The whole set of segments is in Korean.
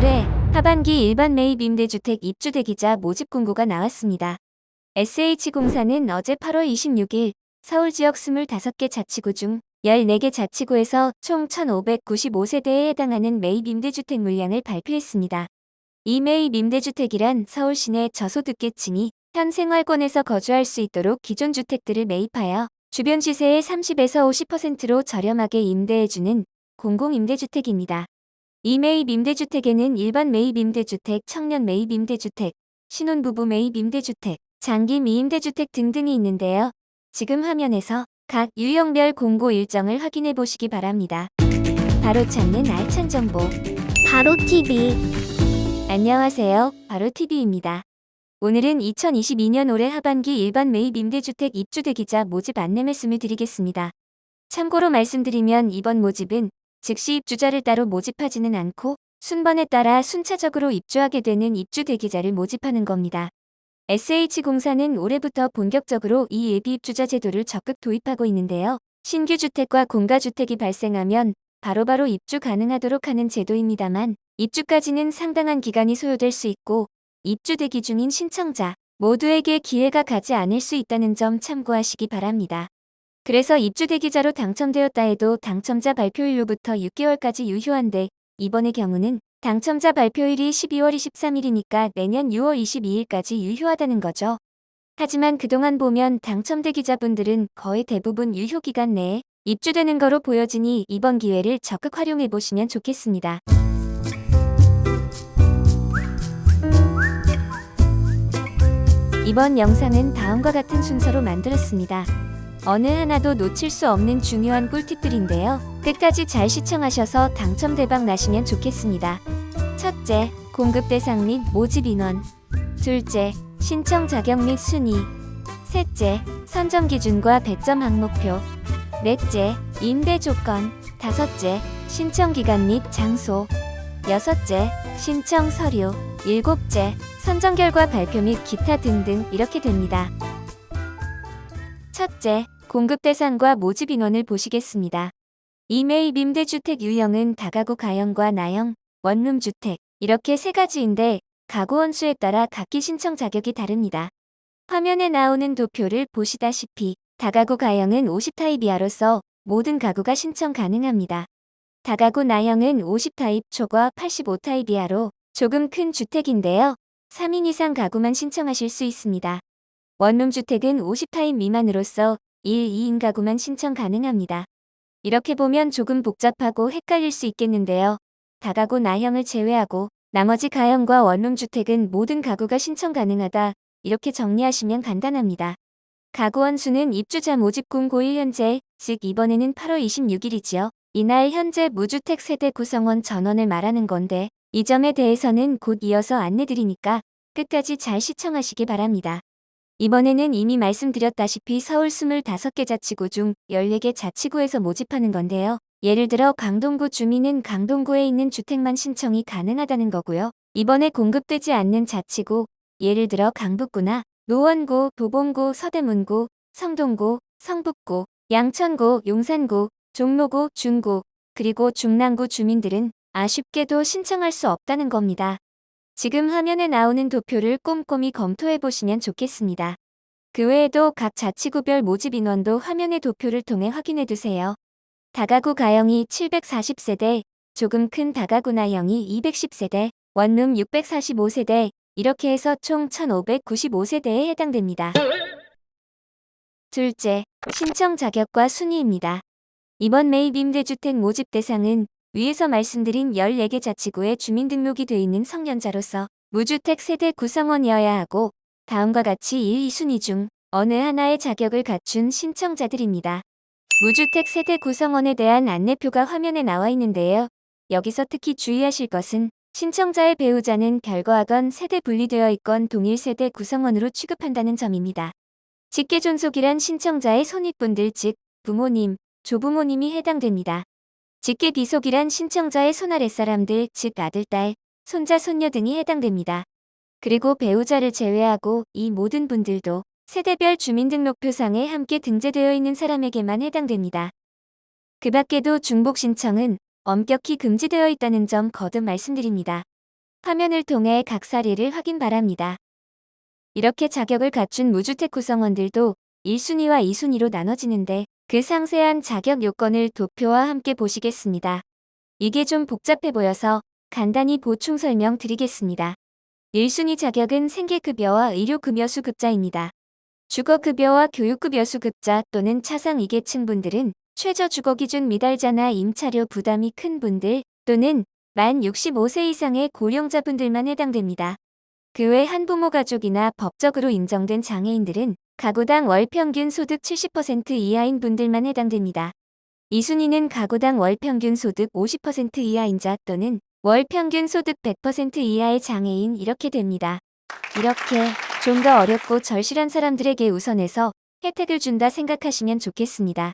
올해 하반기 일반 매입 임대주택 입주 대기자 모집 공고가 나왔습니다. SH공사는 어제 8월 26일 서울 지역 25개 자치구 중 14개 자치구에서 총 1,595세대에 해당하는 매입 임대주택 물량을 발표했습니다. 이 매입 임대주택이란 서울 시내 저소득계층이 현 생활권에서 거주할 수 있도록 기존 주택들을 매입하여 주변 시세의 30에서 50%로 저렴하게 임대해주는 공공임대주택입니다. 이 매입 임대주택에는 일반 매입 임대주택, 청년 매입 임대주택, 신혼부부 매입 임대주택, 장기 미임대주택 등등이 있는데요. 지금 화면에서 각 유형별 공고 일정을 확인해 보시기 바랍니다. 바로 찾는 알찬 정보. 바로 TV 안녕하세요. 바로 TV입니다. 오늘은 2022년 올해 하반기 일반 매입 임대주택 입주 대기자 모집 안내 말씀을 드리겠습니다. 참고로 말씀드리면 이번 모집은 즉시 입주자를 따로 모집하지는 않고 순번에 따라 순차적으로 입주하게 되는 입주 대기자를 모집하는 겁니다. SH공사는 올해부터 본격적으로 이 예비 입주자 제도를 적극 도입하고 있는데요. 신규 주택과 공가주택이 발생하면 바로바로 입주 가능하도록 하는 제도입니다만 입주까지는 상당한 기간이 소요될 수 있고 입주 대기 중인 신청자 모두에게 기회가 가지 않을 수 있다는 점 참고하시기 바랍니다. 그래서 입주 대기자로 당첨되었다 해도 당첨자 발표일로부터 6개월까지 유효한데 이번의 경우는 당첨자 발표일이 12월 23일이니까 내년 6월 22일까지 유효하다는 거죠. 하지만 그동안 보면 당첨 대기자분들은 거의 대부분 유효 기간 내에 입주되는 거로 보여지니 이번 기회를 적극 활용해 보시면 좋겠습니다. 이번 영상은 다음과 같은 순서로 만들었습니다. 어느 하나도 놓칠 수 없는 중요한 꿀팁들인데요. 끝까지 잘 시청하셔서 당첨 대박 나시면 좋겠습니다. 첫째, 공급 대상 및 모집 인원. 둘째, 신청 자격 및 순위. 셋째, 선정 기준과 배점 항목표. 넷째, 임대 조건. 다섯째, 신청 기간 및 장소. 여섯째, 신청 서류. 일곱째, 선정 결과 발표 및 기타 등등 이렇게 됩니다. 첫째, 공급 대상과 모집 인원을 보시겠습니다. 이메일 임대주택 유형은 다가구 가형과 나형, 원룸 주택 이렇게 세 가지인데 가구 원수에 따라 각기 신청 자격이 다릅니다. 화면에 나오는 도표를 보시다시피 다가구 가형은 50타입 이하로서 모든 가구가 신청 가능합니다. 다가구 나형은 50타입 초과 85타입 이하로 조금 큰 주택인데요. 3인 이상 가구만 신청하실 수 있습니다. 원룸 주택은 50타입 미만으로서 1, 2인 가구만 신청 가능합니다. 이렇게 보면 조금 복잡하고 헷갈릴 수 있겠는데요. 다가구 나형을 제외하고 나머지 가형과 원룸 주택은 모든 가구가 신청 가능하다. 이렇게 정리하시면 간단합니다. 가구원 수는 입주자 모집 공고일 현재, 즉 이번에는 8월 26일이지요. 이날 현재 무주택 세대 구성원 전원을 말하는 건데 이 점에 대해서는 곧 이어서 안내드리니까 끝까지 잘 시청하시기 바랍니다. 이번에는 이미 말씀드렸다시피 서울 25개 자치구 중 14개 자치구에서 모집하는 건데요. 예를 들어 강동구 주민은 강동구에 있는 주택만 신청이 가능하다는 거고요. 이번에 공급되지 않는 자치구, 예를 들어 강북구나 노원구, 도봉구, 서대문구, 성동구, 성북구, 양천구, 용산구, 종로구, 중구, 그리고 중랑구 주민들은 아쉽게도 신청할 수 없다는 겁니다. 지금 화면에 나오는 도표를 꼼꼼히 검토해 보시면 좋겠습니다. 그 외에도 각 자치구별 모집 인원도 화면의 도표를 통해 확인해 두세요. 다가구 가형이 740세대, 조금 큰 다가구 나형이 210세대, 원룸 645세대, 이렇게 해서 총 1595세대에 해당됩니다. 둘째, 신청 자격과 순위입니다. 이번 매입 임대주택 모집 대상은 위에서 말씀드린 14개 자치구에 주민등록이 돼 있는 성년자로서 무주택 세대 구성원이어야 하고 다음과 같이 1, 2순위 중 어느 하나의 자격을 갖춘 신청자들입니다. 무주택 세대 구성원에 대한 안내표가 화면에 나와 있는데요. 여기서 특히 주의하실 것은 신청자의 배우자는 별거하건 세대 분리되어 있건 동일 세대 구성원으로 취급한다는 점입니다. 직계존속이란 신청자의 손윗분들 즉 부모님, 조부모님이 해당됩니다. 직계 비속이란 신청자의 손아랫사람들 즉 아들, 딸, 손자, 손녀 등이 해당됩니다. 그리고 배우자를 제외하고 이 모든 분들도 세대별 주민등록표상에 함께 등재되어 있는 사람에게만 해당됩니다. 그 밖에도 중복 신청은 엄격히 금지되어 있다는 점 거듭 말씀드립니다. 화면을 통해 각 사례를 확인 바랍니다. 이렇게 자격을 갖춘 무주택 구성원들도 1순위와 2순위로 나눠지는데 그 상세한 자격 요건을 도표와 함께 보시겠습니다. 이게 좀 복잡해 보여서 간단히 보충 설명 드리겠습니다. 1순위 자격은 생계급여와 의료급여 수급자입니다. 주거급여와 교육급여 수급자 또는 차상 2계층 분들은 최저 주거기준 미달자나 임차료 부담이 큰 분들 또는 만 65세 이상의 고령자분들만 해당됩니다. 그 외 한부모 가족이나 법적으로 인정된 장애인들은 가구당 월 평균 소득 70% 이하인 분들만 해당됩니다. 2순위는 가구당 월 평균 소득 50% 이하인 자 또는 월 평균 소득 100% 이하의 장애인 이렇게 됩니다. 이렇게 좀 더 어렵고 절실한 사람들에게 우선해서 혜택을 준다 생각하시면 좋겠습니다.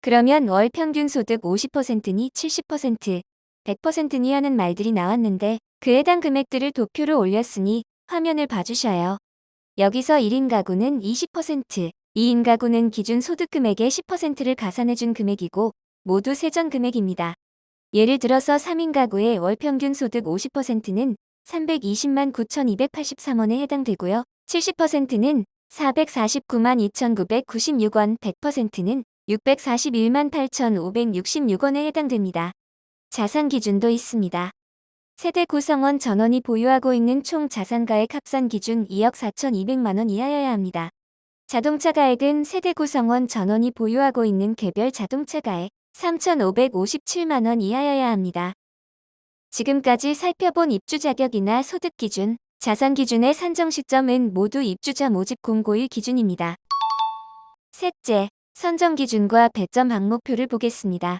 그러면 월 평균 소득 50%니 70%, 100%니 하는 말들이 나왔는데 그 해당 금액들을 도표로 올렸으니 화면을 봐주셔요. 여기서 1인 가구는 20%, 2인 가구는 기준 소득 금액의 10%를 가산해준 금액이고 모두 세전 금액입니다. 예를 들어서 3인 가구의 월 평균 소득 50%는 320만 9,283원에 해당되고요. 70%는 449만 2,996원, 100%는 641만 8,566원에 해당됩니다. 자산 기준도 있습니다. 세대 구성원 전원이 보유하고 있는 총 자산가액 합산 기준 2억 4,200만 원 이하여야 합니다. 자동차 가액은 세대 구성원 전원이 보유하고 있는 개별 자동차 가액 3,557만 원 이하여야 합니다. 지금까지 살펴본 입주 자격이나 소득 기준, 자산 기준의 산정 시점은 모두 입주자 모집 공고일 기준입니다. 셋째, 선정 기준과 배점 항목표를 보겠습니다.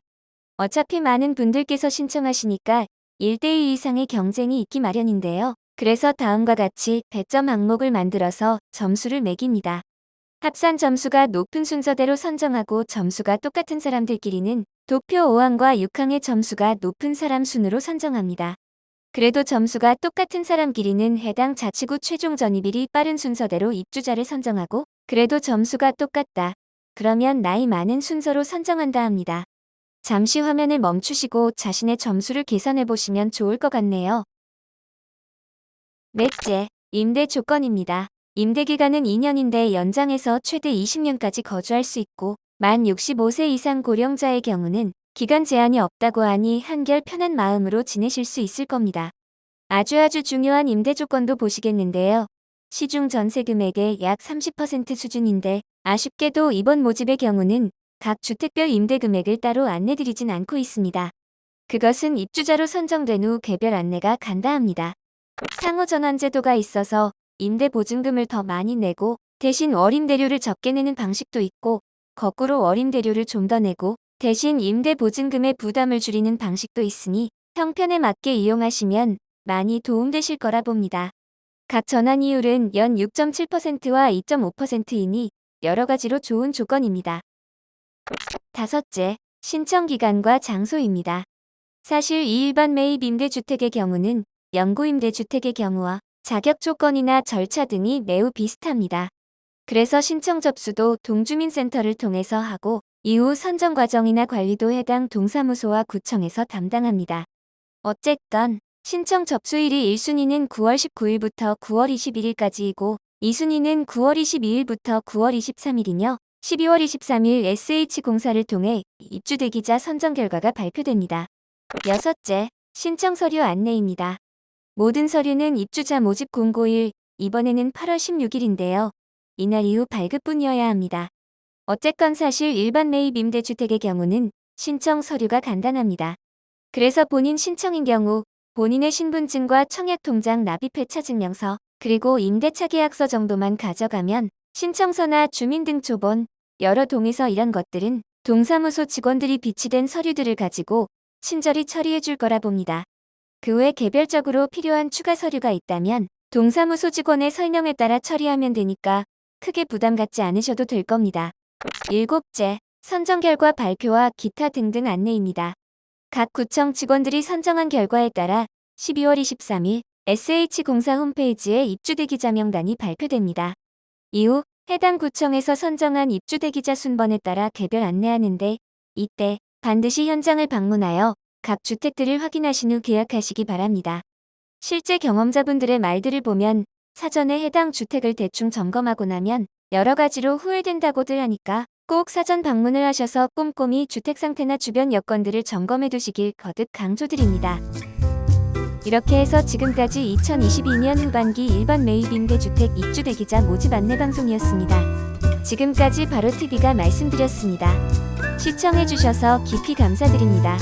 어차피 많은 분들께서 신청하시니까 1대1 이상의 경쟁이 있기 마련인데요. 그래서 다음과 같이 배점 항목을 만들어서 점수를 매깁니다. 합산 점수가 높은 순서대로 선정하고 점수가 똑같은 사람들끼리는 도표 5항과 6항의 점수가 높은 사람 순으로 선정합니다. 그래도 점수가 똑같은 사람끼리는 해당 자치구 최종 전입일이 빠른 순서대로 입주자를 선정하고 그래도 점수가 똑같다. 그러면 나이 많은 순서로 선정한다 합니다. 잠시 화면을 멈추시고 자신의 점수를 계산해 보시면 좋을 것 같네요. 넷째, 임대 조건입니다. 임대 기간은 2년인데 연장해서 최대 20년까지 거주할 수 있고 만 65세 이상 고령자의 경우는 기간 제한이 없다고 하니 한결 편한 마음으로 지내실 수 있을 겁니다. 아주 아주 중요한 임대 조건도 보시겠는데요. 시중 전세 금액의 약 30% 수준인데 아쉽게도 이번 모집의 경우는 각 주택별 임대 금액을 따로 안내드리진 않고 있습니다. 그것은 입주자로 선정된 후 개별 안내가 간다 합니다. 상호 전환 제도가 있어서 임대 보증금을 더 많이 내고 대신 월임대료를 적게 내는 방식도 있고 거꾸로 월임대료를 좀 더 내고 대신 임대 보증금의 부담을 줄이는 방식도 있으니 형편에 맞게 이용하시면 많이 도움되실 거라 봅니다. 각 전환 이율은 연 6.7%와 2.5%이니 여러 가지로 좋은 조건입니다. 다섯째, 신청 기간과 장소입니다. 사실 이 일반 매입 임대주택의 경우는 연구임대주택의 경우와 자격 조건이나 절차 등이 매우 비슷합니다. 그래서 신청 접수도 동주민센터를 통해서 하고 이후 선정 과정이나 관리도 해당 동사무소와 구청에서 담당합니다. 어쨌건 신청 접수일이 1순위는 9월 19일부터 9월 21일까지이고 2순위는 9월 22일부터 9월 23일이며 12월 23일 SH공사를 통해 입주대 기자 선정 결과가 발표됩니다. 여섯째, 신청 서류 안내입니다. 모든 서류는 입주자 모집 공고일, 이번에는 8월 16일인데요. 이날 이후 발급뿐이어야 합니다. 어쨌건 사실 일반 매입 임대주택의 경우는 신청 서류가 간단합니다. 그래서 본인 신청인 경우 본인의 신분증과 청약통장 납입회차 증명서 그리고 임대차 계약서 정도만 가져가면 신청서나 주민등초본 여러 동의서 이런 것들은 동사무소 직원들이 비치된 서류들을 가지고 친절히 처리해 줄 거라 봅니다. 그 외 개별적으로 필요한 추가 서류가 있다면 동사무소 직원의 설명에 따라 처리하면 되니까 크게 부담 갖지 않으셔도 될 겁니다. 일곱째, 선정 결과 발표와 기타 등등 안내입니다. 각 구청 직원들이 선정한 결과에 따라 12월 23일 SH공사 홈페이지에 입주대기자 명단이 발표됩니다. 이후 해당 구청에서 선정한 입주 대기자 순번에 따라 개별 안내하는데 이때 반드시 현장을 방문하여 각 주택들을 확인하신 후 계약하시기 바랍니다. 실제 경험자분들의 말들을 보면 사전에 해당 주택을 대충 점검하고 나면 여러 가지로 후회된다고들 하니까 꼭 사전 방문을 하셔서 꼼꼼히 주택 상태나 주변 여건들을 점검해 두시길 거듭 강조드립니다. 이렇게 해서 지금까지 2022년 후반기 일반 매입 임대주택 입주 대기자 모집 안내 방송이었습니다. 지금까지 바로 TV가 말씀드렸습니다. 시청해주셔서 깊이 감사드립니다.